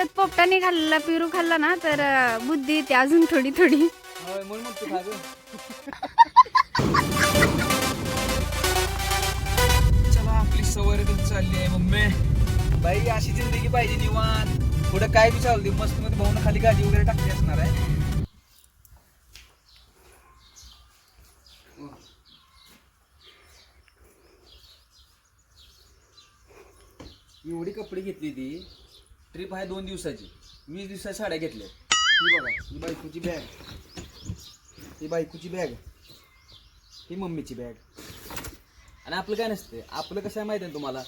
म्हणतात पोपटाने खाल्ला पिरू खाल्ला ना तर बुद्धी येते अजून थोडी थोडी. म्हणून चला आपली सवय चालली आहे मम्मी. बाई अशी जिंदगी पाहिजे निवांत. पुढे काय बी चालते मस्त मध्ये भाऊन खाली गाडी वगैरे टाकली असणार आहे. एवढी कपडे घेतली ती. ट्रिप आहे दोन दिवसाची. वीस दिवसाच्या साड्या घेतल्या. ही बघा ही बायकोची बॅग ही बायकोची बॅग ही मम्मीची बॅग आणि आपलं काय नसते आपलं कसं आहे माहिती आहे तुम्हाला?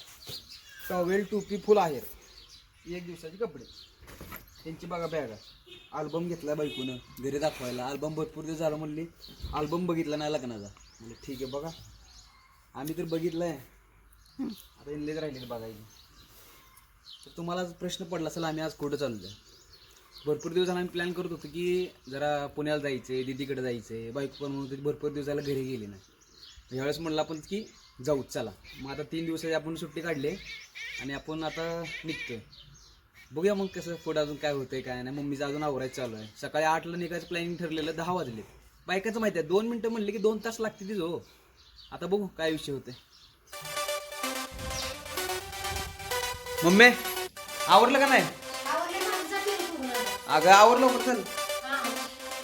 टॉवेल टोपी फुल आहे एक दिवसाचे कपडे. त्यांची बघा बॅग अल्बम घेतला बायकोनं. घरी दाखवायला. अल्बम भरपूर दिवस झाला म्हणली. अल्बम बघितला नाही लग्नाचा म्हणजे ठीक आहे बघा. आम्ही तर बघितलं आहे आता इनलेच राहिले बघायचे तर तुम्हाला प्रश्न पडला असेल आम्ही आज कुठं चाललोय? भरपूर दिवसांना आम्ही प्लॅन करत होतो की जरा पुण्याला जायचं आहे दिदीकडे आहे बाईक पण म्हणून भरपूर दिवसाला घरी गेली नाही. यावेळेस म्हणलं आपण की जाऊ चला. मग आता तीन दिवसाची आपण सुट्टी काढली आणि आपण आता निघतोय. बघूया मग कसं पुढं अजून काय होतंय काय नाही. मम्मीचं अजून आवरायचं चालू आहे. सकाळी आठला निघायचं प्लॅनिंग ठरलेलं दहा वाजले. बायकाचं माहिती आहे दोन मिनटं म्हणले की दोन तास लागते तिथं हो. आता बघू काय विषय होते मम्मी आवरलं का नाही? अगं आवरलं होतं चल.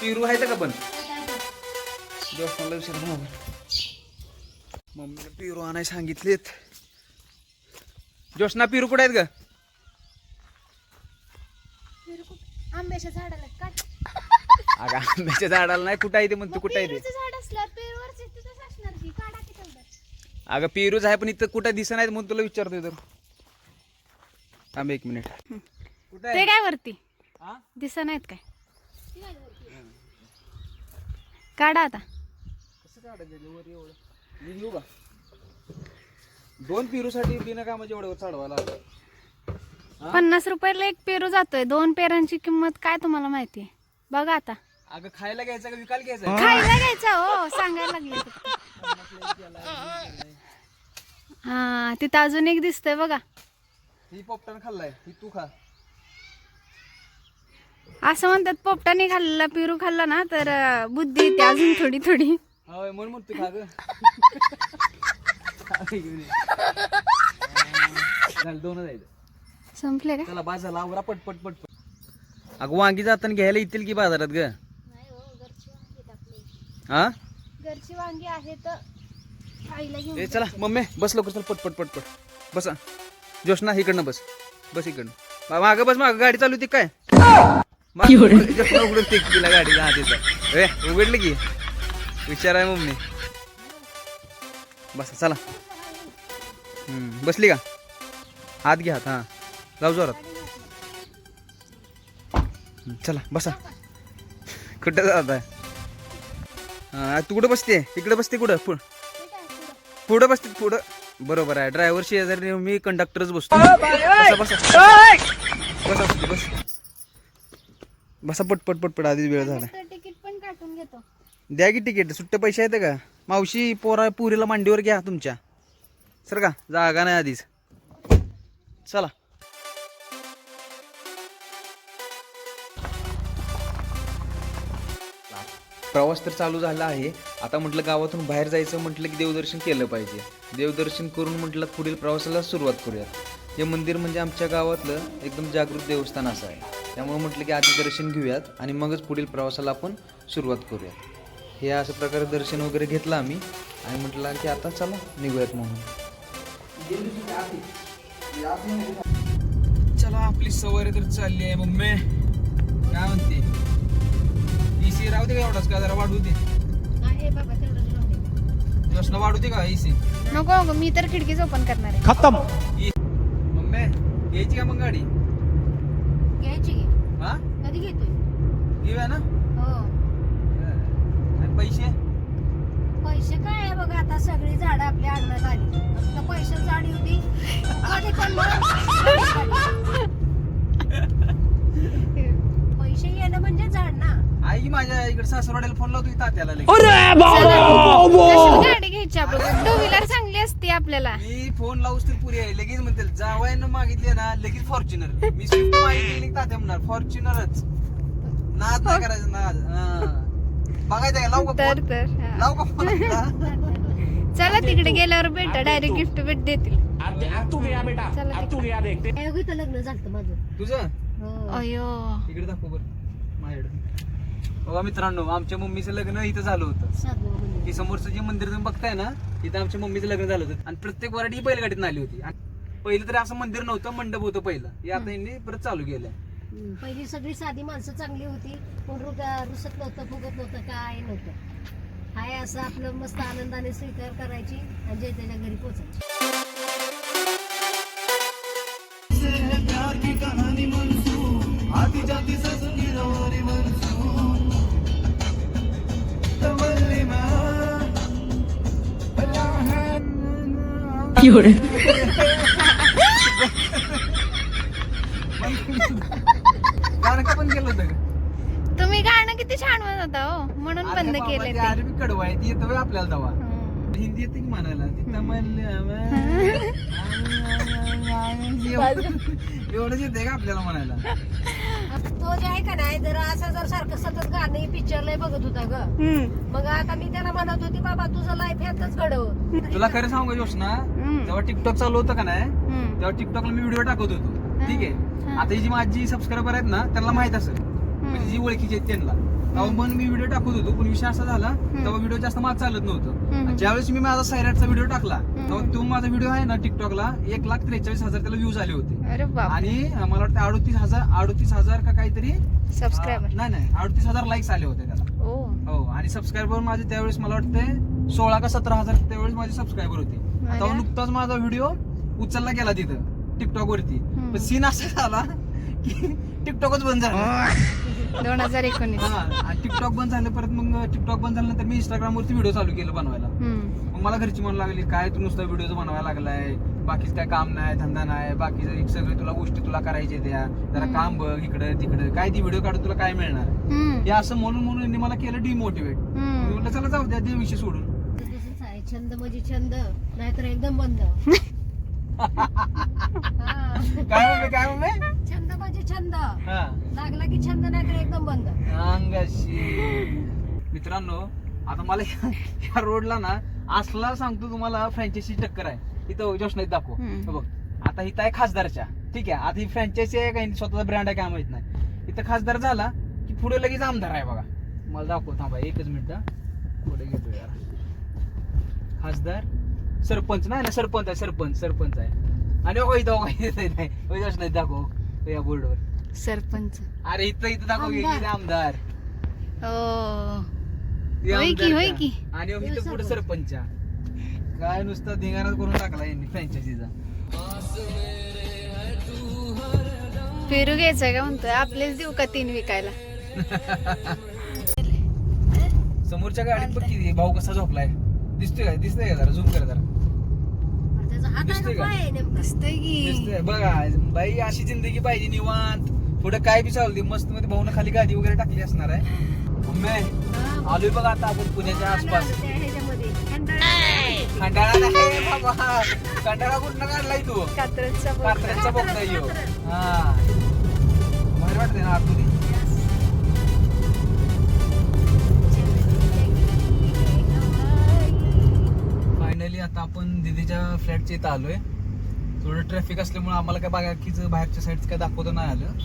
पिरू आहे का पण? मला विचार मम्मीने पिरू आणाय सांगितलेत. जोशना पिरू कुठे आहेत का आंब्याच्या झाडाला अगं आंब्याच्या झाडाला नाही कुठं आहे ते म्हणतो कुठं आहे ते? झाड असलं पेरूवरच तिथंच असणार की? काढा की तेवढं अगं पिरूच आहे पण इथं कुठं दिसत नाही म्हणून तुला विचारतोय तर. थांब एक मिनिट. ते काय वरती? हा? दिसा नाहीत काय? काढा आता. का दोन पिरूसाठी बिना कामाच्या एवढं चढवायला? पन्नास रुपयाला एक पेरू जातोय. दोन पेरांची किंमत काय तुम्हाला माहिती आहे? बघा आता. अगं खायला घ्यायचं का विकायला घ्यायचं खायला घ्यायचा हो. सांगायला लागले हा तिथं अजून एक दिसतंय बघा. ही पोपटानं खाल्लाय ही तू खा. असं म्हणतात पोपटाने खाल्ला पिरू खाल्ला ना तर बुद्धी येते अजून थोडी थोडी. होय म्हणून म्हणतो खा ग. झालं दोनच आहेत. संपले का? चला बाजारला आवरा पट पट पट पट. अगं वांगी जाताना घ्यायला येतील की बाजारात ग? हा घरची वांगी आहे तर आईला घेऊन ए चला मम्मी बस लवकर चल पट पट पट पट. बसा. जोशना इकडनं बस. बस इकडनं. मागं बस मागं. गाडी चालू होती काय? उघडून ती तिला गाडी. हा तिथं. ए उघडली की? विचार आहे मम्मी. बसा चला. बसली का? हात घ्या हात. हां. जाऊ जोरात. चला बसा. कुठं जात आहे? हा तू कुठं बसते इकडे बसते कुठं? पुढं पुढं बसते पुढं. बरोबर आहे. ड्रायव्हर शेजारी मी कंडक्टरच बसतो. बसा बसा बसा. बसा बस बसा. पट पट पट पट. आधीच वेळ झाला. तिकीट पण काढून घेतो. द्या की तिकीट सुट्टे पैसे आहेत का? मावशी पोरा पुरीला मांडीवर घ्या तुमच्या. सर का? जागा नाही आधीच. चला. प्रवास तर चालू झाला आहे. आता म्हटलं गावातून बाहेर जायचं म्हटलं की देवदर्शन केलं पाहिजे. देवदर्शन करून म्हटलं पुढील प्रवासाला सुरुवात करूयात. हे मंदिर म्हणजे आमच्या गावातलं एकदम जागृत देवस्थान असं आहे. त्यामुळे म्हटलं की आधी दर्शन घेऊयात आणि मगच पुढील प्रवासाला आपण सुरुवात करूयात. हे असं प्रकारे दर्शन वगैरे घेतलं आम्ही आणि म्हटलं की आता चला निघूयात म्हणून. चला आपली सवारी तर चालली आहे मम्मी. काय म्हणते? इसी राहू दे का एवढाच का? जरा वाढू दे. आहे बाबा तेवढं जोशना वाढू दे का नको नको मी तर खिडकीच ओपन करणार आहे. मम्मी घ्यायची का मग गाडी? घ्यायची की? हा? कधी घेतोय? घेऊया ना. हो. आणि पैसे? पैसे काय आहे बघा आता सगळी झाडं आपल्या अंगणात आली. तर पैसे झाडी होती. कधी पण पैसे म्हणजे झाड ना. आई माझ्या इकडे सासरवाड्याला फोन लावतो की तात्याला लगेच. गाडी घ्यायची आपण? टू व्हीलर चांगली असती आपल्याला. मी फोन लावूस तर पुरी आहे. लगेच म्हणते जावायनं मागितले ना लगेच फॉर्च्युनर मी स्विफ्ट मागितली की तात्या म्हणणार फॉर्च्युनरच नाद नाही करायचं नाद. हा. बघायचं का? लावू का तर तर हा. लावू का आता? चला तिकडे गेल्यावर भेटा डायरेक्ट गिफ्ट भेट देतील. अब अब तू गया बेटा. चला अब तू गया देखते काय होतं लग्न झालं माझं. तुझं? हो. अयो. इकडे दाखव बरं. माझ्याकडे बघा मित्रांनो आमच्या मम्मीचं लग्न इथं झालं होतं. की समोरचं जे मंदिर तुम्ही बघताय ना तिथं आमच्या मम्मीचं लग्न झालं होतं. आणि प्रत्येक वराठी ही बैलगाडीत आली होती. पहिलं तरी असं मंदिर नव्हतं मंडप होतं पहिलं. हे आता यांनी परत चालू केलंय. पहिली सगळी साधी माणसं चांगली होती. कोण रुगा रुसत नव्हतं फुगत नव्हतं काय नव्हतं. हाय असं आपलं मस्त आनंदाने स्वीकार करायची आणि जे त्याच्या घरी पोचायची. गाणं का पण केलं होतं का? तुम्ही गाणं किती छान म्हणत होता हो. म्हणून अरे बंद केले ते अरबी कडवं आहे ती येतं आपल्याला दवा हिंदी येते की म्हणायला ती तमिळ एवढंच येते का आपल्याला म्हणायला? तो जे आहे का नाही जर असं जर सारखं सतत गाणं पिक्चरला बघत होता ग. मग आता मी त्याला म्हणत होती बाबा तुझं लाईफ ह्यातच घडव. तुला खरं सांगू का जोशना जेव्हा टिकटॉक चालू होतं का नाही तेव्हा टिकटॉकला मी व्हिडिओ टाकत होतो. ठीक आहे? आता ही जी माझी सबस्क्रायबर आहेत ना त्यांना माहीत असेल. म्हणजे जी ओळखीची आहेत त्यांना. तेव्हा पण मी व्हिडिओ टाकत होतो पण विषय असा झाला तेव्हा व्हिडिओ जास्त माझा चालत नव्हतं. आणि ज्यावेळेस मी माझा सैराटचा व्हिडिओ टाकला तेव्हा तो माझा व्हिडिओ आहे ना टिकटॉकला एक लाख त्रेचाळीस हजार त्याला व्ह्यूज आले होते. अरे बाप आणि मला वाटतं अडोतीस हजार अडोतीस हजार का काहीतरी सबस्क्रायबर नाही नाही अडतीस हजार लाईक्स आले होते त्याला. ओ. हो आणि सबस्क्रायबर माझे त्यावेळेस मला वाटतं सोळा का सतरा हजार त्यावेळेस माझे सबस्क्रायबर होते. आता नुकताच माझा व्हिडिओ उचलला गेला तिथं टिकटॉक वरती. पण सीन असा झाला की टिकटॉकच बंद झाला. दोन हजार एकोणीस. हा टिकटॉक बंद झालं परत मग टिकटॉक बंद झाल्यानंतर मी इंस्टाग्राम वरती व्हिडिओ चालू केलं बनवायला. हम्म. मग मला घरची म्हणू लागली काय तू नुसतं व्हिडिओ बनवायला लागलाय? बाकीच काय काम नाही धंदा नाही बाकीचं सगळे तुला गोष्टी तुला करायचे त्या जरा काम बघ इकडं तिकडं. काय ती व्हिडिओ काढून तुला काय मिळणार? हम्म. हे असं म्हणून म्हणून यांनी मला केलं डिमोटिवेट मी हम्म. म्हटलं चला जाऊ द्या ते विषय सोडून. तसंच आहे छंद म्हणजे छंद नाहीतर एकदम बंद. हा. काय मम्मी काय मम्मी छंद म्हणजे छंद. हा. लागला की छंद नाहीतर एकदम बंद. अंगाशी. मित्रांनो आता मला ह्या रोडला ना असला सांगतो तुम्हाला फ्रँचायसी टक्कर आहे. इथं जोशनात दाखव. हम्म. बघ आता इथं आहे खासदारच्या. ठीक आहे आता ही फ्रँचायसी आहे काही स्वतःचा ब्रँड आहे काय माहीत नाही. इथं खासदार झाला की पुढे लगेच आमदार आहे बघा. मला दाखव थांबा एकच मिनिट. हा. पुढे घेतो यार खासदार सरपंच. नाही ना सरपंच आहे सरपंच सरपंच आहे. आणि बघा इथं बघा इथं नाही. बघा जोशनात या बोर्डवर. सरपंच. अरे इथं इथं दाखव की आमदार. इथं आमदार. ओ ते होय की, आमदार होय का? की. आणि इथं पुढे सरपंच. सरपंच काय नुसतं धिंगाणा करून टाकला यांनी फ्रँचायझीचा पेरू घ्यायचं का म्हणतोय? आपलेच देऊ का तीन विकायला? समोरच्या गाडीत बघ किती भाऊ कसा झोपलाय. दिसतोय का? दिसतोय का जरा? झूम कर जरा. त्याचा हात आहे दिसतोय का? का? पाय आहे नेमका. दिसतंय की. दिसतोय. बघा बाई अशी जिंदगी पाहिजे निवांत. पुढे काय बी चालू दे मस्त मध्ये भाऊन खाली गाडी वगैरे टाकली असणार आहे. मम्मी, हा. आलोय बघा आता आपण पुण्याच्या आसपास. त्या ह्याच्यामध्ये. खंडाळा. खंडाळा नाही बाबा. खंडाळा कुठनं काढलाय तू? कात्रजचा. कात्रजचा बघता येऊ हा. भारी वाटते ना आतमध्ये? फायनली आता आपण दिदीच्या फ्लॅटच्या इथं आलोय. थोडं ट्रॅफिक असल्यामुळे आम्हाला काय बाकीचं बाहेरच्या साईडचं काय दाखवता नाही आलं.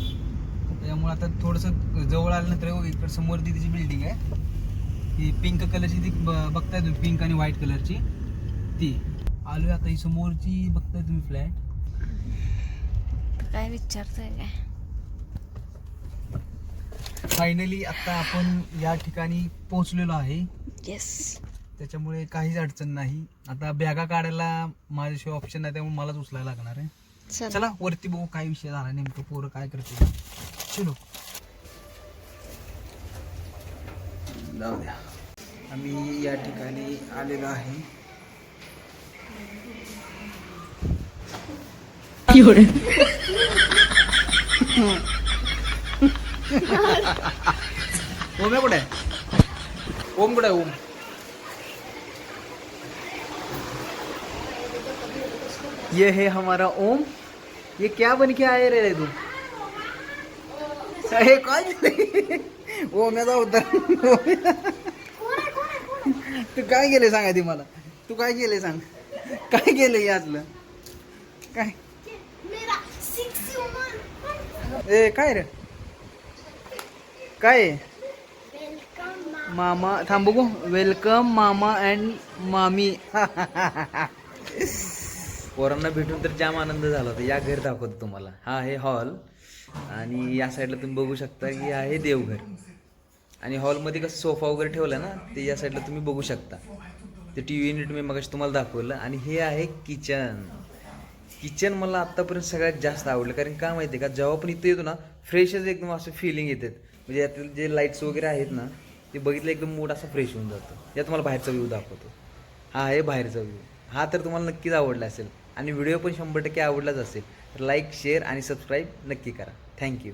त्यामुळे आता थोडंसं जवळ आल्यानंतर हो, इकडे समोर दिदीची बिल्डिंग आहे. ही पिंक कलरची ती ब- बघताय तुम्ही पिंक आणि व्हाईट कलरची ती. आलो आता ही समोरची बघताय तुम्ही फ्लॅट काय विचारतोय काय? फायनली आता आपण या ठिकाणी पोहोचलेलो आहे येस त्याच्यामुळे काहीच अडचण नाही. आता बॅगा काढायला माझ्याशिवाय ऑप्शन नाही त्यामुळे मलाच उचलायला लागणार आहे. चला. वरती बघू काय विषय झाला नेमकं पोरं काय करते चलो. जाऊ द्या. आम्ही या ठिकाणी आलेलो आहे. ओम कुठे? आहे ओम कुठे आहे ओम? ये है हमारा ओम। ये क्या बन के आए रे तू? हे। काय? ओम्याचा उद्धार तू काय केले सांगा ती मला? तू काय केले सांग? काय केलंय यातलं काय? ए काय रे? काय? मामा थांबू गो वेलकम मामा अँड मामी पोरांना भेटून तर जाम आनंद झाला होता. या घर दाखवतो तुम्हाला. हा आहे हॉल. आणि या साईडला तुम्ही बघू शकता की आहे देवघर. आणि हॉलमध्ये कसं सोफा वगैरे ठेवला ना ते या साईडला तुम्ही बघू शकता. ते टी व्ही युनिट मी मगाशी तुम्हाला दाखवलं. आणि हे आहे किचन किचन मला आत्तापर्यंत सगळ्यात जास्त आवडलं. कारण का माहिती आहे का जेव्हा पण इथं येतो ना फ्रेशच एकदम असं फिलिंग येतात. म्हणजे यातील जे लाईट्स वगैरे आहेत ना ते बघितलं एकदम मूड असा फ्रेश होऊन जातो. या तुम्हाला बाहेरचा व्ह्यू दाखवतो. हा आहे बाहेरचा व्ह्यू हा तर तुम्हाला नक्कीच आवडला असेल. आणि व्हिडिओ पण शंभर टक्के आवडलाच असेल. तर लाईक शेअर आणि सबस्क्राईब नक्की करा. थँक्यू